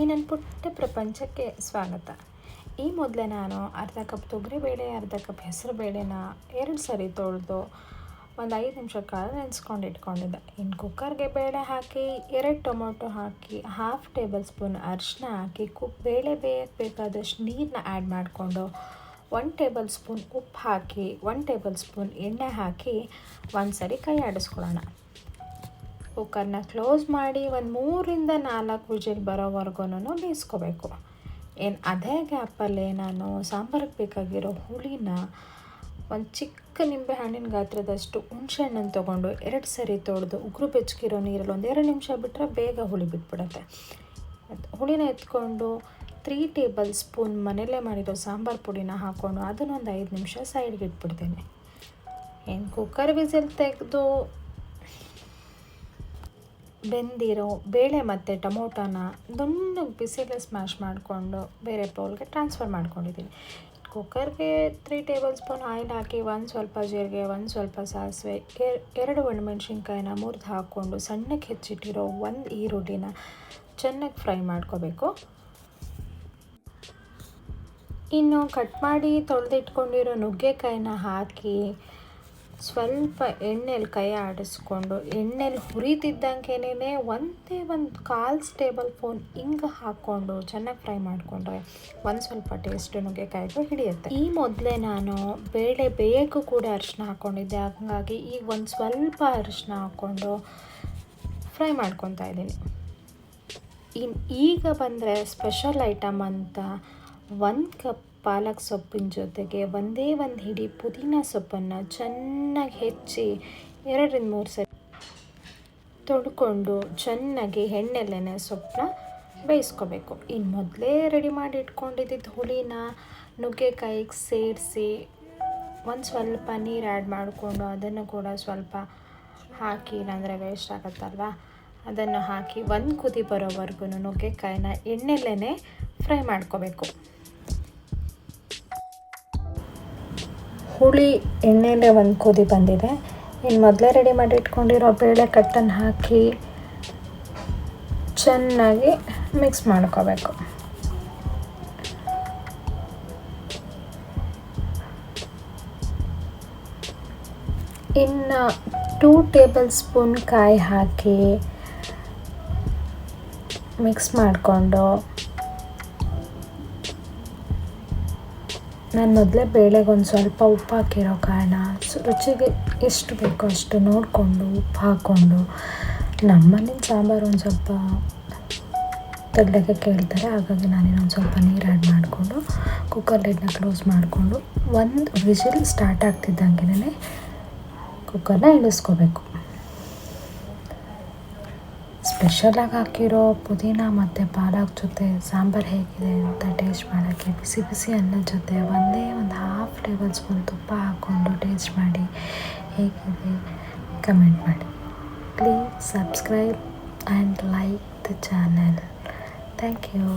ಈ ನನ್ನ ಪುಟ್ಟ ಪ್ರಪಂಚಕ್ಕೆ ಸ್ವಾಗತ. ಈ ಮೊದಲೇ ನಾನು ಅರ್ಧ ಕಪ್ ತೊಗರಿಬೇಳೆ ಅರ್ಧ ಕಪ್ ಹೆಸರು ಬೇಳೆನ ಎರಡು ಸರಿ ತೊಳೆದು ಒಂದು ಐದು ನಿಮಿಷ ಕಾಲ ನೆನೆಸ್ಕೊಂಡು ಇಟ್ಕೊಂಡಿದ್ದೆ. ಇನ್ನು ಕುಕ್ಕರ್ಗೆ ಬೇಳೆ ಹಾಕಿ, ಎರಡು ಟೊಮೊಟೊ ಹಾಕಿ ಹಾಫ್ ಟೇಬಲ್ ಸ್ಪೂನ್ ಅರಿಶಿನ ಹಾಕಿ ಕುಕ್ ಬೇಳೆ ಬೇಯಕ್ಕೆ ಬೇಕಾದಷ್ಟು ನೀರನ್ನ ಆ್ಯಡ್ ಮಾಡಿಕೊಂಡು ಒನ್ ಟೇಬಲ್ ಸ್ಪೂನ್ ಉಪ್ಪು ಹಾಕಿ ಒನ್ ಟೇಬಲ್ ಸ್ಪೂನ್ ಎಣ್ಣೆ ಹಾಕಿ ಒಂದು ಸರಿ ಕೈ ಆಡಿಸ್ಕೊಳ್ಳೋಣ. ಕುಕ್ಕರ್ನ ಕ್ಲೋಸ್ ಮಾಡಿ ಒಂದು ಮೂರಿಂದ ನಾಲ್ಕು ವಿಜಿಲ್ ಬರೋವರೆಗೂ ಬೇಯಿಸ್ಕೋಬೇಕು. ಏನು ಅದೇ ಗ್ಯಾಪಲ್ಲಿ ನಾನು ಸಾಂಬಾರಿಗೆ ಬೇಕಾಗಿರೋ ಹುಳಿನ ಒಂದು ಚಿಕ್ಕ ನಿಂಬೆ ಹಣ್ಣಿನ ಗಾತ್ರದಷ್ಟು ಹುಣ್ಸೆಹಣ್ಣನ್ನು ತೊಗೊಂಡು ಎರಡು ಸರಿ ತೊಳೆದು ಉಗುರು ಬೆಚ್ಚಗಿರೋ ನೀರಲ್ಲಿ ಒಂದು ಎರಡು ನಿಮಿಷ ಬಿಟ್ಟರೆ ಬೇಗ ಹುಳಿ ಬಿಟ್ಬಿಡುತ್ತೆ. ಹುಳಿನ ಎತ್ಕೊಂಡು ತ್ರೀ ಟೇಬಲ್ ಸ್ಪೂನ್ ಮನೆಯಲ್ಲೇ ಮಾಡಿರೋ ಸಾಂಬಾರು ಪುಡಿನ ಹಾಕ್ಕೊಂಡು ಅದನ್ನೊಂದು ಐದು ನಿಮಿಷ ಸೈಡ್ಗೆ ಇಟ್ಬಿಡ್ತೀನಿ. ಏನು ಕುಕ್ಕರ್ ವಿಸಿಲ್ ತೆಗೆದು ಬೆಂದಿರೋ ಬೇಳೆ ಮತ್ತು ಟೊಮೊಟೊನ ದುಣ್ಣಗೆ ಬಿಸಿಲೇ ಸ್ಮ್ಯಾಶ್ ಮಾಡಿಕೊಂಡು ಬೇರೆ ಬೌಲ್ಗೆ ಟ್ರಾನ್ಸ್ಫರ್ ಮಾಡ್ಕೊಂಡಿದ್ದೀನಿ. ಕುಕ್ಕರ್ಗೆ ತ್ರೀ ಟೇಬಲ್ ಸ್ಪೂನ್ ಆಯಿಲ್ ಹಾಕಿ, ಒಂದು ಸ್ವಲ್ಪ ಜೀರಿಗೆ, ಒಂದು ಸ್ವಲ್ಪ ಸಾಸಿವೆ ಎರಡು ಒಣಮೆಣ್ಸಿನ್ಕಾಯಿನ ಮುರಿದು ಹಾಕ್ಕೊಂಡು ಸಣ್ಣಕ್ಕೆ ಹೆಚ್ಚಿಟ್ಟಿರೋ ಒಂದು ಈರುಳ್ಳಿನ ಚೆನ್ನಾಗಿ ಫ್ರೈ ಮಾಡ್ಕೋಬೇಕು. ಇನ್ನು ಕಟ್ ಮಾಡಿ ತೊಳೆದಿಟ್ಕೊಂಡಿರೋ ನುಗ್ಗೆಕಾಯಿನ ಹಾಕಿ ಸ್ವಲ್ಪ ಎಣ್ಣೆಲಿ ಕೈ ಆಡಿಸ್ಕೊಂಡು, ಎಣ್ಣೆಲಿ ಹುರಿತಿದ್ದಂಗೆನೇ ಒಂದೇ ಒಂದು ಕಾಲು ಟೇಬಲ್ ಫೋನ್ ಹಿಂಗೆ ಹಾಕ್ಕೊಂಡು ಚೆನ್ನಾಗಿ ಫ್ರೈ ಮಾಡಿಕೊಂಡ್ರೆ ಒಂದು ಸ್ವಲ್ಪ ಟೇಸ್ಟ್ ನುಗ್ಗೆಕಾಯಿಗೂ ಹಿಡಿಯುತ್ತೆ. ಈ ಮೊದಲೇ ನಾನು ಬೇಳೆ ಬೇಗ ಕೂಡ ಅರಿಶಿನ ಹಾಕ್ಕೊಂಡಿದ್ದೆ ಹಾಗಾಗಿ ಈಗ ಒಂದು ಸ್ವಲ್ಪ ಅರಿಶಿನ ಹಾಕ್ಕೊಂಡು ಫ್ರೈ ಮಾಡ್ಕೊತಾ ಇದ್ದೀನಿ. ಇನ್ನು ಈಗ ಬಂದರೆ ಸ್ಪೆಷಲ್ ಐಟಮ್ ಅಂತ ಒಂದು ಕಪ್ ಪಾಲಕ್ ಸೊಪ್ಪಿನ ಜೊತೆಗೆ ಒಂದೇ ಒಂದು ಹಿಡಿ ಪುದೀನ ಸೊಪ್ಪನ್ನು ಚೆನ್ನಾಗಿ ಹೆಚ್ಚಿ ಎರಡರಿಂದ ಮೂರು ಸರಿ ತೊಳ್ಕೊಂಡು ಚೆನ್ನಾಗಿ ಎಣ್ಣೆಲೆನೆ ಸೊಪ್ಪನ್ನ ಬೇಯಿಸ್ಕೋಬೇಕು. ಇನ್ನು ಮೊದಲೇ ರೆಡಿ ಮಾಡಿ ಇಟ್ಕೊಂಡಿದ್ದಿದ್ದು ಹುಳಿನ ನುಗ್ಗೆಕಾಯಿಗೆ ಸೇರಿಸಿ ಒಂದು ಸ್ವಲ್ಪ ನೀರು ಆ್ಯಡ್ ಮಾಡಿಕೊಂಡು ಅದನ್ನು ಕೂಡ ಸ್ವಲ್ಪ ಹಾಕಿ, ಇಲ್ಲಾಂದರೆ ವೇಸ್ಟ್ ಆಗುತ್ತಲ್ವ? ಅದನ್ನು ಹಾಕಿ ಒಂದು ಕುದಿ ಬರೋವರೆಗೂ ನುಗ್ಗೆಕಾಯಿನ ಎಣ್ಣೆಲೇ ಫ್ರೈ ಮಾಡ್ಕೋಬೇಕು. ಹುಳಿ ಎಣ್ಣೆಯಲ್ಲೇ ಒಂದು ಕುದಿ ಬಂದಿದೆ. ಇನ್ನು ಮೊದಲೇ ರೆಡಿ ಮಾಡಿ ಇಟ್ಕೊಂಡಿರೋ ಬೇಳೆ ಕಟ್ಟನ್ನು ಹಾಕಿ ಚೆನ್ನಾಗಿ ಮಿಕ್ಸ್ ಮಾಡ್ಕೋಬೇಕು. ಇನ್ನು ಟೂ ಟೇಬಲ್ ಸ್ಪೂನ್ ಕಾಯಿ ಹಾಕಿ ಮಿಕ್ಸ್ ಮಾಡಿಕೊಂಡು ನಾನು ಮೊದಲೇ ಬೇಳೆಗೊಂದು ಸ್ವಲ್ಪ ಉಪ್ಪು ಹಾಕಿರೋ ಕಾರಣ ರುಚಿಗೆ ಎಷ್ಟು ಬೇಕೋ ಅಷ್ಟು ನೋಡಿಕೊಂಡು ಉಪ್ಪು ಹಾಕ್ಕೊಂಡು ನಮ್ಮನೇಲಿ ಸಾಂಬಾರು ಒಂದು ಸ್ವಲ್ಪ ತೆಗ್ದಕ್ಕೆ ಕೇಳ್ತಾರೆ, ಹಾಗಾಗಿ ನಾನೇನೊಂದು ಸ್ವಲ್ಪ ನೀರು ಆ್ಯಡ್ ಮಾಡಿಕೊಂಡು ಕುಕ್ಕರ್ ಲಿಡ್ನ ಕ್ಲೋಸ್ ಮಾಡಿಕೊಂಡು ಒಂದು ವಿಜಿಲ್ ಸ್ಟಾರ್ಟ್ ಆಗ್ತಿದ್ದಂಗೆ ಕುಕ್ಕರ್ನ ಇಳಿಸ್ಕೋಬೇಕು. ಸ್ಪೆಷಲಾಗಿ ಹಾಕಿರೋ ಪುದೀನ ಮತ್ತು ಪಾಲಕ್ ಜೊತೆ ಸಾಂಬಾರು ಹೇಗಿದೆ ಅಂತ ಟೇಸ್ಟ್ ಮಾಡೋಕ್ಕೆ ಬಿಸಿ ಬಿಸಿ ಅನ್ನದ ಜೊತೆ ಒಂದೇ ಒಂದು ಹಾಫ್ ಟೇಬಲ್ ಸ್ಪೂನ್ ತುಪ್ಪ ಹಾಕ್ಕೊಂಡು ಟೇಸ್ಟ್ ಮಾಡಿ ಹೇಗಿದೆ ಕಮೆಂಟ್ ಮಾಡಿ. Please subscribe and like the channel thank you